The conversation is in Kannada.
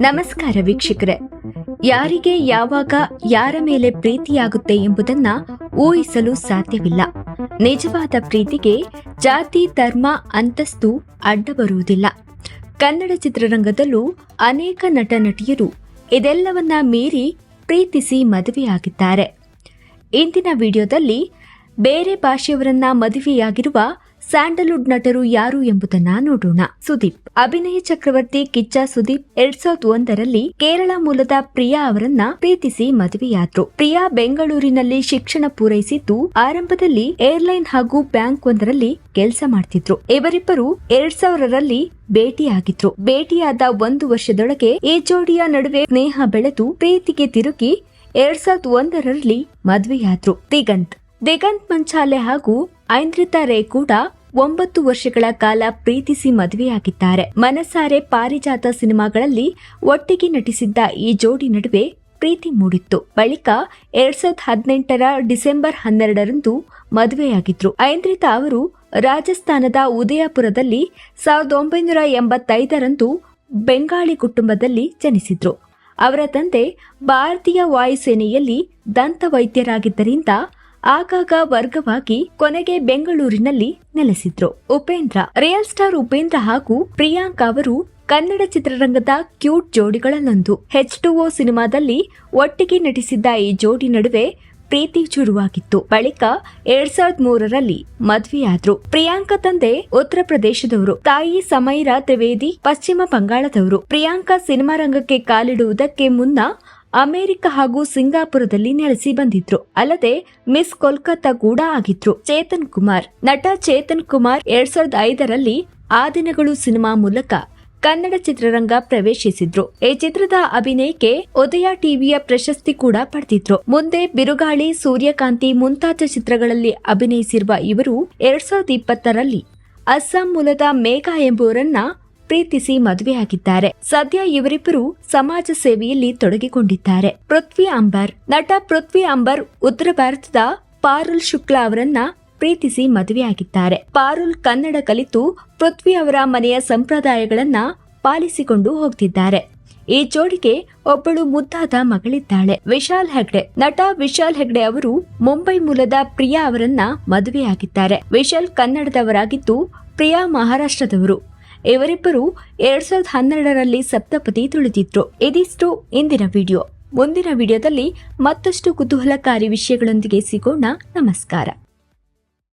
ನಮಸ್ಕಾರ ವೀಕ್ಷಕರೇ. ಯಾರಿಗೆ ಯಾವಾಗ ಯಾರ ಮೇಲೆ ಪ್ರೀತಿಯಾಗುತ್ತೆ ಎಂಬುದನ್ನ ಊಹಿಸಲು ಸಾಧ್ಯವಿಲ್ಲ. ನಿಜವಾದ ಪ್ರೀತಿಗೆ ಜಾತಿ, ಧರ್ಮ, ಅಂತಸ್ತು ಅಡ್ಡ ಬರುವುದಿಲ್ಲ. ಕನ್ನಡ ಚಿತ್ರರಂಗದಲ್ಲೂ ಅನೇಕ ನಟ, ನಟಿಯರು ಇದೆಲ್ಲವನ್ನ ಮೀರಿ ಪ್ರೀತಿಸಿ ಮದುವೆಯಾಗಿದ್ದಾರೆ. ಇಂದಿನ ವಿಡಿಯೋದಲ್ಲಿ ಬೇರೆ ಭಾಷೆಯವರನ್ನ ಮದುವೆಯಾಗಿರುವ ಸ್ಯಾಂಡಲ್ವುಡ್ ನಟರು ಯಾರು ಎಂಬುದನ್ನ ನೋಡೋಣ. ಸುದೀಪ್. ಅಭಿನಯ ಚಕ್ರವರ್ತಿ ಕಿಚ್ಚ ಸುದೀಪ್ ಎರಡ್ ಸಾವಿರದ ಒಂದರಲ್ಲಿ ಕೇರಳ ಮೂಲದ ಪ್ರಿಯಾ ಅವರನ್ನ ಪ್ರೀತಿಸಿ ಮದುವೆಯಾದ್ರು. ಪ್ರಿಯಾ ಬೆಂಗಳೂರಿನಲ್ಲಿ ಶಿಕ್ಷಣ ಪೂರೈಸಿದ್ದು ಆರಂಭದಲ್ಲಿ ಏರ್ಲೈನ್ ಹಾಗೂ ಬ್ಯಾಂಕ್ ಒಂದರಲ್ಲಿ ಕೆಲಸ ಮಾಡ್ತಿದ್ರು. ಇವರಿಬ್ಬರು ಎರಡ್ ಸಾವಿರರಲ್ಲಿ ಭೇಟಿಯಾಗಿದ್ರು. ಭೇಟಿಯಾದ ಒಂದು ವರ್ಷದೊಳಗೆ ಈ ಜೋಡಿಯ ನಡುವೆ ಸ್ನೇಹ ಬೆಳೆದು ಪ್ರೀತಿಗೆ ತಿರುಗಿ ಎರಡ್ ಸಾವಿರದ ಒಂದರಲ್ಲಿ ಮದುವೆಯಾದ್ರು. ದಿಗಂತ್. ದಿಗಂತ್ ಮಂಚಾಲೆ ಹಾಗೂ ಐಂದ್ರಿತಾ ರೇ ಕೂಡ ಒಂಬತ್ತು ವರ್ಷಗಳ ಕಾಲ ಪ್ರೀತಿಸಿ ಮದುವೆಯಾಗಿದ್ದಾರೆ. ಮನಸಾರೆ ಪಾರಿಜಾತ ಸಿನಿಮಾಗಳಲ್ಲಿ ಒಟ್ಟಿಗೆ ನಟಿಸಿದ್ದ ಈ ಜೋಡಿ ನಡುವೆ ಪ್ರೀತಿ ಮೂಡಿತ್ತು. ಬಳಿಕ ಎರಡ್ ಸಾವಿರದ ಹದಿನೆಂಟರ ಡಿಸೆಂಬರ್ ಹನ್ನೆರಡರಂದು ಮದುವೆಯಾಗಿದ್ರು. ಐಂದ್ರಿತಾ ಅವರು ರಾಜಸ್ಥಾನದ ಉದಯಪುರದಲ್ಲಿ ಸಾವಿರದ ಒಂಬೈನೂರ ಎಂಬತ್ತೈದರಂದು ಬೆಂಗಾಳಿ ಕುಟುಂಬದಲ್ಲಿ ಜನಿಸಿದ್ರು. ಅವರ ತಂದೆ ಭಾರತೀಯ ವಾಯುಸೇನೆಯಲ್ಲಿ ದಂತ ವೈದ್ಯರಾಗಿದ್ದರಿಂದ ಆಗಾಗ ವರ್ಗವಾಗಿ ಕೊನೆಗೆ ಬೆಂಗಳೂರಿನಲ್ಲಿ ನೆಲೆಸಿದ್ರು. ಉಪೇಂದ್ರ, ರಿಯಲ್ ಸ್ಟಾರ್ ಉಪೇಂದ್ರ ಹಾಗೂ ಪ್ರಿಯಾಂಕಾ ಅವರು ಕನ್ನಡ ಚಿತ್ರರಂಗದ ಕ್ಯೂಟ್ ಜೋಡಿಗಳಲ್ಲೊಂದು. ಹೆಚ್ ಟು ಓ ಸಿನಿಮಾದಲ್ಲಿ ಒಟ್ಟಿಗೆ ನಟಿಸಿದ್ದ ಈ ಜೋಡಿ ನಡುವೆ ಪ್ರೀತಿ ಶುರುವಾಗಿತ್ತು ಬಳಿಕ ಎರಡ್ ಸಾವಿರದ ಮೂರರಲ್ಲಿ ಮದ್ವೆಯಾದ್ರು. ಪ್ರಿಯಾಂಕಾ ತಂದೆ ಉತ್ತರ ಪ್ರದೇಶದವರು, ತಾಯಿ ಸಮೈರಾ ತ್ರಿವೇದಿ ಪಶ್ಚಿಮ ಬಂಗಾಳದವರು. ಪ್ರಿಯಾಂಕಾ ಸಿನಿಮಾ ರಂಗಕ್ಕೆ ಕಾಲಿಡುವುದಕ್ಕೆ ಮುನ್ನ ಅಮೆರಿಕ ಹಾಗೂ ಸಿಂಗಾಪುರದಲ್ಲಿ ನೆಲೆಸಿ ಬಂದಿದ್ರು. ಅಲ್ಲದೆ, ಮಿಸ್ ಕೋಲ್ಕತ್ತಾ ಕೂಡ ಆಗಿದ್ರು. ಚೇತನ್ ಕುಮಾರ್. ನಟ ಚೇತನ್ ಕುಮಾರ್ ಎರಡ್ ಸಾವಿರದ ಐದರಲ್ಲಿ ಆ ದಿನಗಳು ಸಿನಿಮಾ ಮೂಲಕ ಕನ್ನಡ ಚಿತ್ರರಂಗ ಪ್ರವೇಶಿಸಿದ್ರು. ಈ ಚಿತ್ರದ ಅಭಿನಯಕ್ಕೆ ಉದಯ ಟಿವಿಯ ಪ್ರಶಸ್ತಿ ಕೂಡ ಪಡೆದಿದ್ರು. ಮುಂದೆ ಬಿರುಗಾಳಿ, ಸೂರ್ಯಕಾಂತಿ ಮುಂತಾದ ಚಿತ್ರಗಳಲ್ಲಿ ಅಭಿನಯಿಸಿರುವ ಇವರು ಎರಡ್ ಸಾವಿರದ ಇಪ್ಪತ್ತರಲ್ಲಿ ಅಸ್ಸಾಂ ಮೂಲದ ಮೇಘಾ ಎಂಬುವರನ್ನ ಪ್ರೀತಿಸಿ ಮದುವೆಯಾಗಿದ್ದಾರೆ ಸದ್ಯ ಇವರಿಬ್ಬರು ಸಮಾಜ ಸೇವೆಯಲ್ಲಿ ತೊಡಗಿಕೊಂಡಿದ್ದಾರೆ. ಪೃಥ್ವಿ ಅಂಬರ್, ನಟ ಪೃಥ್ವಿ ಅಂಬರ್, ಉತ್ತರ ಭಾರತದ ಪಾರುಲ್ ಶುಕ್ಲಾ ಅವರನ್ನ ಪ್ರೀತಿಸಿ ಮದುವೆಯಾಗಿದ್ದಾರೆ ಪಾರುಲ್ ಕನ್ನಡ ಕಲಿತು ಪೃಥ್ವಿ ಅವರ ಮನೆಯ ಸಂಪ್ರದಾಯಗಳನ್ನ ಪಾಲಿಸಿಕೊಂಡು ಹೋಗ್ತಿದ್ದಾರೆ. ಈ ಜೋಡಿಗೆ ಒಬ್ಬಳು ಮುದ್ದಾದ ಮಗಳಿದ್ದಾಳೆ. ವಿಶಾಲ್ ಹೆಗ್ಡೆ, ನಟ ವಿಶಾಲ್ ಹೆಗ್ಡೆ ಅವರು ಮುಂಬೈ ಮೂಲದ ಪ್ರಿಯಾ ಅವರನ್ನ ಮದುವೆಯಾಗಿದ್ದಾರೆ. ವಿಶಾಲ್ ಕನ್ನಡದವರಾಗಿದ್ದು ಪ್ರಿಯಾ ಮಹಾರಾಷ್ಟ್ರದವರು. ಇವರಿಬ್ಬರು ಎರಡ್ ಸಾವಿರದ ಹನ್ನೆರಡರಲ್ಲಿ ಸಪ್ತಪದಿ ತುಳಿದಿದ್ರು. ಇದಿಷ್ಟು ಇಂದಿನ ವಿಡಿಯೋ. ಮುಂದಿನ ವಿಡಿಯೋದಲ್ಲಿ ಮತ್ತಷ್ಟು ಕುತೂಹಲಕಾರಿ ವಿಷಯಗಳೊಂದಿಗೆ ಸಿಗೋಣ. ನಮಸ್ಕಾರ.